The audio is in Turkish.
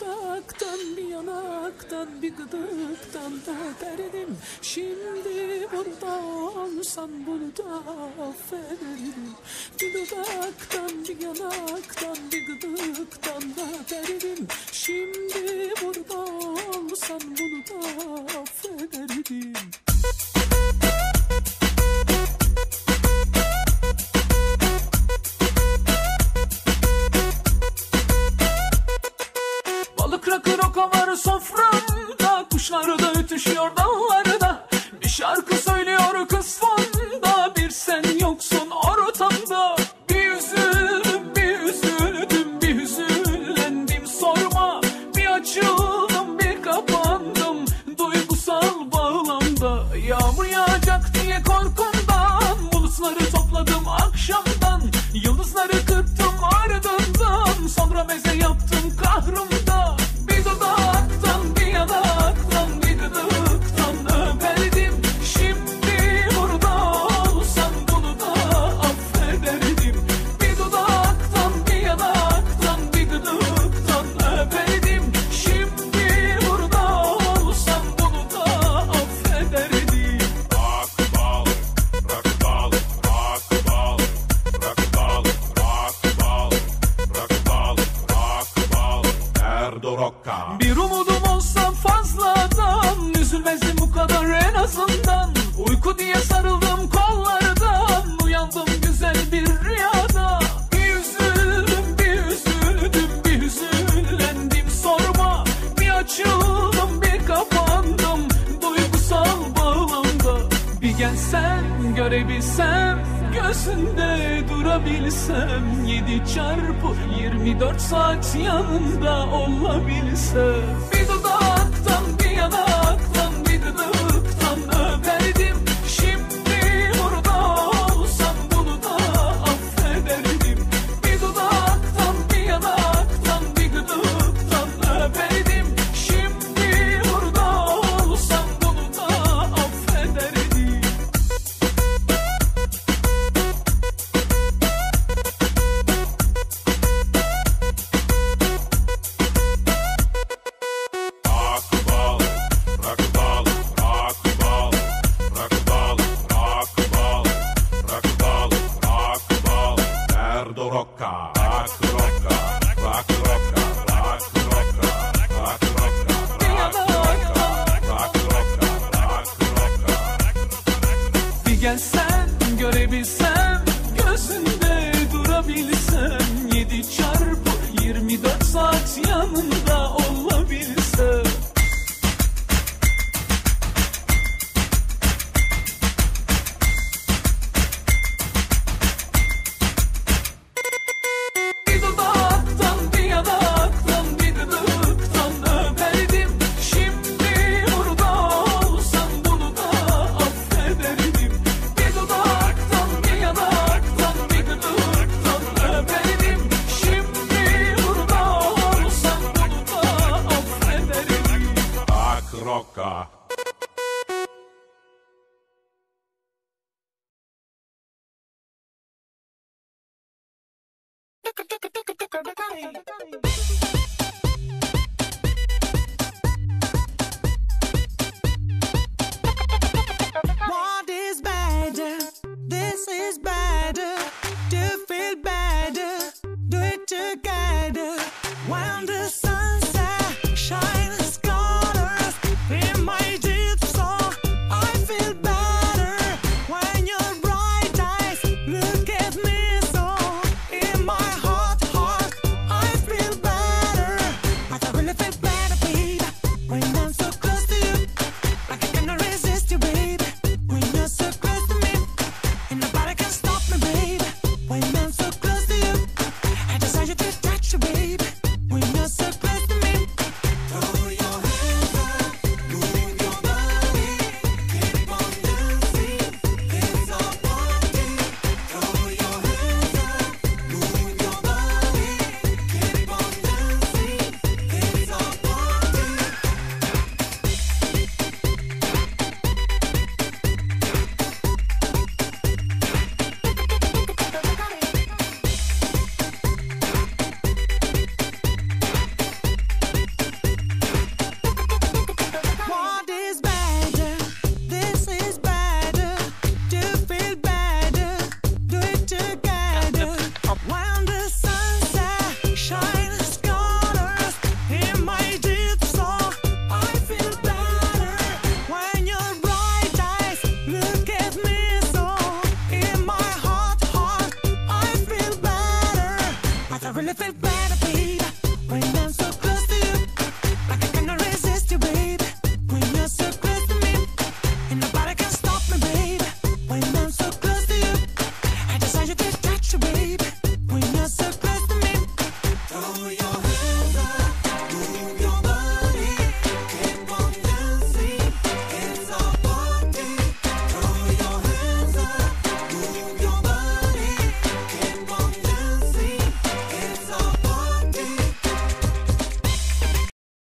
dudaktan bir yanaktan bir gıdıktan da derdim. Şimdi burada olsan bunu da affederdim Bir dudaktan bir yanaktan bir gıdıktan da derdim. Şimdi var soframda Kuşlar da ötüşüyor dallarda Bir şarkı söylüyor kız fonda Bir sen yoksun ortamda. Bir üzüldüm bir üzüldüm bir hüzünlendim sorma. Bir açıldım bir kapandım Duygusal bağlamda. Yağmur yağacak diye korkumdan Bulutları topladım akşamdan. Yıldızları kırptım Bir umudum olsa fazladan Üzülmezdim bu kadar en azından. Uyku diye sarıldım kollardan Uyandım güzel bir rüyada. Bir üzüldüm bir üzüldüm bir hüzünlendim sorma. Bir açıldım bir kapandım Duygusal bağlamda. Bir gelsen görebilsem Gözünde durabilsem Yedi çarpı 24 saat yanında olabilsem. Bir saat This is better. To feel better. Do it together. better, baby. When I'm so